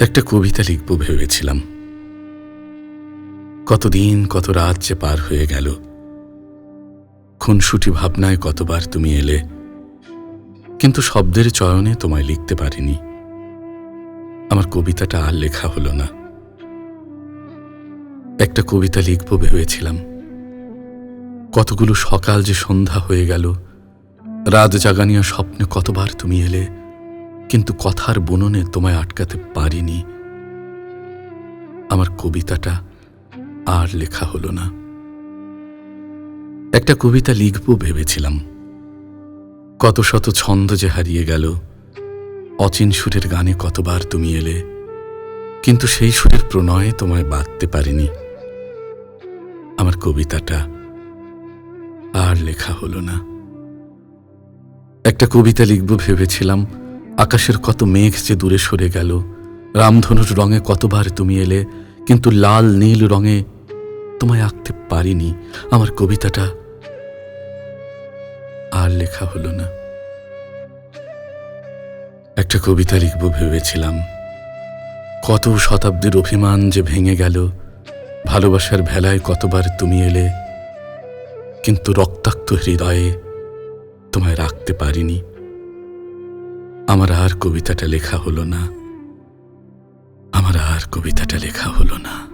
একটা কবিতা লিখব ভেবেছিলাম। কতদিন, কত রাত যে পার হয়ে গেল। খুনসুটি ভাবনায় কতবার তুমি এলে। কিন্তু শব্দের চয়নে তোমায় লিখতে পারিনি। আমার কবিতাটা আর লেখা হলো না। একটা কবিতা লিখব ভেবেছিলাম। কতগুলো সকাল যে সন্ধ্যা হয়ে গেল। রাত জাগানিয়া স্বপ্নে কতবার তুমি এলে। কিন্তু কথার বুননে তোমায় আটকাতে পারিনি। আমার কবিতাটা আর লেখা হলো না। একটা কবিতা লিখব ভেবেছিলাম। কত শত ছন্দ যে হারিয়ে গেল, অচিন সুরের গানে কতবার তুমি এলে, কিন্তু সেই সুরের প্রণয়ে তোমায় বাঁধতে পারিনি। আমার কবিতাটা আর লেখা হলো না। একটা কবিতা লিখব ভেবেছিলাম আকাশের কত মেঘ যে দূরে সরে গেল। রামধনুর রঙে কতবার তুমি এলে, কিন্তু লাল, নীল রঙে তোমায় আঁকতে পারিনি। আমার কবিতাটা আর লেখা হলো না। একটা কবিতা লিখব ভেবেছিলাম। কত শতাব্দীর অভিমান যে ভেঙে গেল, ভালোবাসার ভেলায় কতবার তুমি এলে, কিন্তু রক্তাক্ত হৃদয়ে তোমায় রাখতে পারিনি। আমার আর কবিতাটা লেখা হলো না। আমার আর কবিতাটা লেখা হলো না।